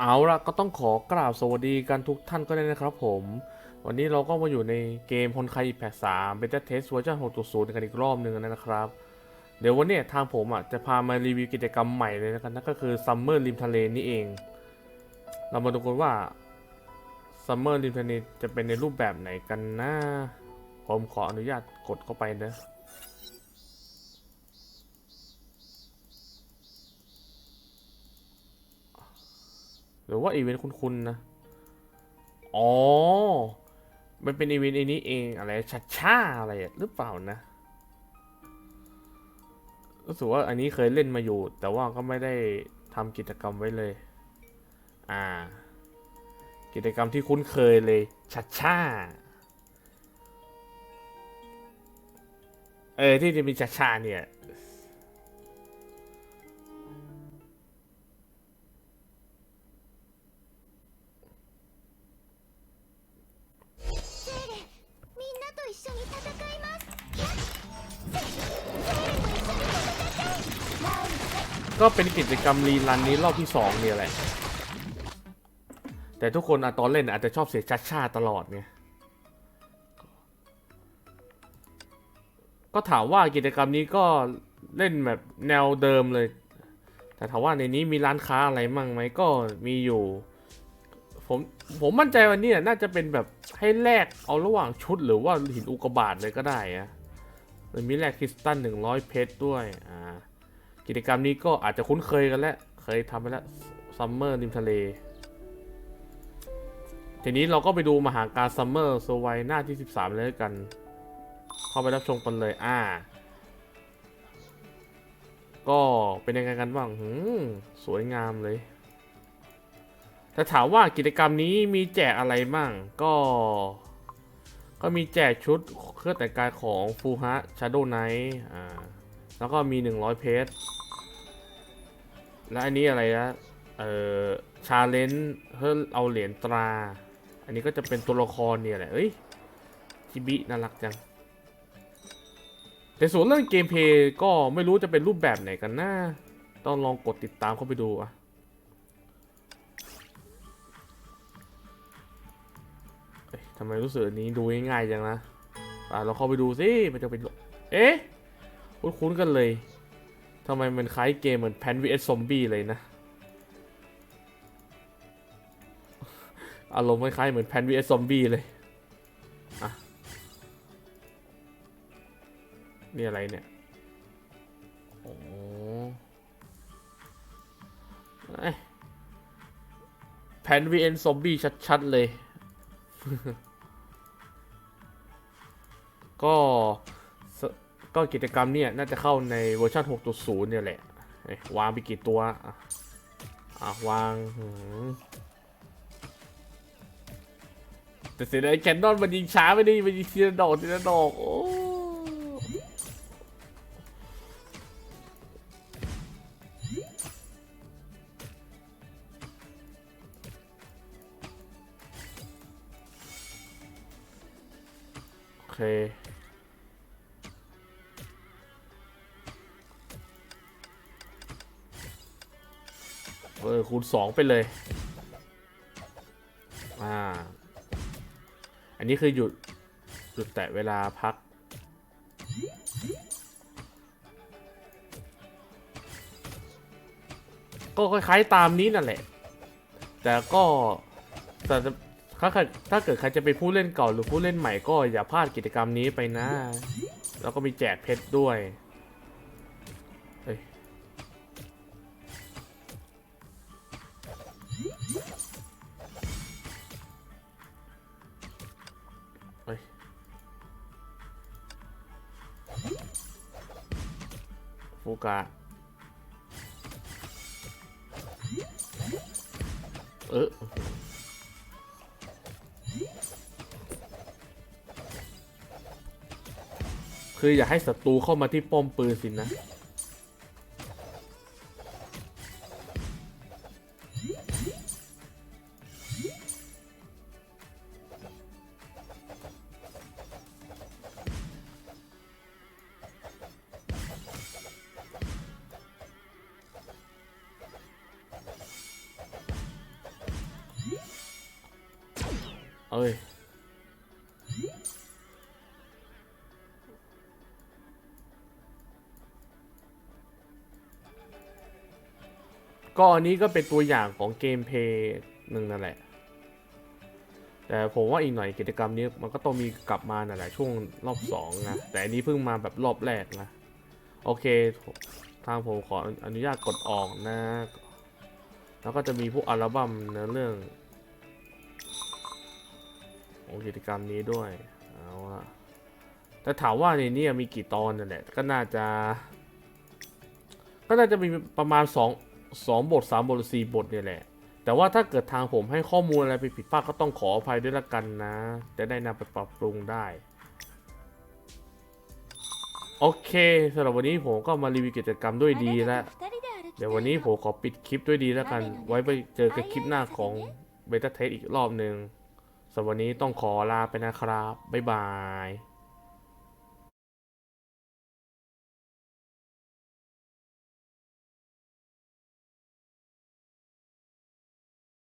เอาละก็ต้องขอกราบสวัสดีกันทุกท่านก็ได้นะครับผม วันนี้เราก็มาอยู่ในเกมพลไคแพกสามเบต้าเทสเวอร์ชัน6.0 กันอีกรอบหนึ่งนะครับ เดี๋ยววันนี้ทางผมอะจะพามารีวิวกิจกรรมใหม่เลยนะครับนั่นก็คือซัมเมอร์ริมทะเลนี่เอง เรามาดูกันว่าซัมเมอร์ริมทะเลจะเป็นในรูปแบบไหนกันนะ ผมขออนุญาตกดเข้าไปนะ หรือว่าอีเวนต์คุ้นๆนะ อ๋อ มันเป็นอีเวนต์อ้นี้เองอะไรชัดชาอะไรหรือเปล่านะรู้สึกว่าอันนี้เคยเล่นมาอยู่ แต่ว่าก็ไม่ได้ทำกิจกรรมไว้เลย อ่า กิจกรรมที่คุ้นเคยเลยชัดชาเออที่จะมีชัดชาเนี่ย ก็เป็นกิจกรรมรีรันนี้รอบที่สองเนี่ยแหละ แต่ทุกคนอะตอนเล่นอาจจะชอบเสียชัดชาตลอดไงก็ถามว่ากิจกรรมนี้ก็เล่นแบบแนวเดิมเลย แต่ถามว่าในนี้มีร้านค้าอะไรมั่งไหมก็มีอยู่ ผมผมมั่นใจวันนี้น่าจะเป็นแบบให้แลกเอาระหว่างชุดหรือว่าหินอุกกาบาตเลยก็ได้อะมันมีแลกคริสตัลหนึ่งร้อยเพชรด้วย อ่า กิจกรรมนี้ก็อาจจะคุ้นเคยกันแล้ว เคยทำไปแล้วซัมเมอร์ริมทะเล ทีนี้เราก็ไปดูมหาการซัมเมอร์โซไวหน้าที่ 13 เลยกัน เข้าไปรับชมกันเลย อ่า ก็เป็นยังไงกันบ้างหืมสวยงามเลย แต่ถามว่ากิจกรรมนี้มีแจกอะไรบ้างก็ ก็มีแจกชุดเครื่องแต่งกายของฟูฮะชาโดไนท์อ่า แล้วก็มี 100 เพจและอันนี้อะไรนะเอ่อชาเลนจ์เพื่อเอาเหรียญตรา อันนี้ก็จะเป็นตัวละครเนี่ยแหละเอ้ยจิบิน่ารักจัง แต่ส่วนเรื่องเกมเพย์ก็ไม่รู้จะเป็นรูปแบบไหนกันนะ ต้องลองกดติดตามเข้าไปดูอะทำไมรู้สึกนี้ดูง่ายๆจังนะอะเราเข้าไปดูสิ มันจะเป็น เอ๊ะ คุ้นๆกันเลยทำไมมันคล้ายเกมเหมือนแพนวีเอสซอมบี้เลยนะ อารมณ์คล้ายๆเหมือนแพนวีเอสซอมบี้เลยอะนี่อะไรเนี่ย โอ้แพนวีเอ็นซอมบี้ชัด ๆ เลย ก็ ก็กิจกรรมเนี่ยน่าจะเข้าในเวอร์ชัน6.0 เนี่ยแหละวางไปกี่ตัวอะอะวางแต่เสียดายแคนนอนมันยิงช้าไม่ได้มันยิงทีละดอกทีละดอกโอ้โอเค เออคูณสองไปเลย อ่า อันนี้คือหยุด หยุดแตะเวลาพัก ก็คล้ายๆตามนี้นั่นแหละ แต่ก็แต่ถ้าเกิดถ้าเกิดใครจะเป็นผู้เล่นเก่าหรือผู้เล่นใหม่ก็อย่าพลาดกิจกรรมนี้ไปนะ แล้วก็มีแจกเพชรด้วย เฮ้ยฟูกะเออคืออย่าให้ศัตรูเข้ามาที่ป้อมปืนสินะ อ้ย ก็อันนี้ก็เป็นตัวอย่างของเกมเพย์หนึ่งนั่นแหละ แต่ผมว่าอีกหน่อยกิจกรรมนี้มันก็ต้องมีกลับมานั่นแหละช่วงรอบสองนะ แต่อันนี้เพิ่งมาแบบรอบแรกนะ โอเค ทางผมขออนุญาตกดออกนะ แล้วก็จะมีพวกอัลบั้มเนื้อเรื่อง ของกิจกรรมนี้ด้วยเอาละแต่ถามว่าในนี้มีกี่ตอนนั่นแหละก็น่าจะ ก็น่าจะมีประมาณสองสองบทสามบทหรือสี่บทเนี่ยแหละ แต่ว่าถ้าเกิดทางผมให้ข้อมูลอะไรไปผิดพลาดก็ต้องขออภัยด้วยละกันนะ จะได้นำไปปรับปรุงได้โอเคสำหรับวันนี้ผมก็มารีวิวกิจกรรมด้วยดีแล้วเดี๋ยววันนี้ผมขอปิดคลิปด้วยดีแล้วกัน ไว้ไปเจอกันคลิปหน้าของเบต้าเทสอีกรอบหนึ่ง สำหรับวันนี้ต้องขอลาไปนะครับ บ๊ายบาย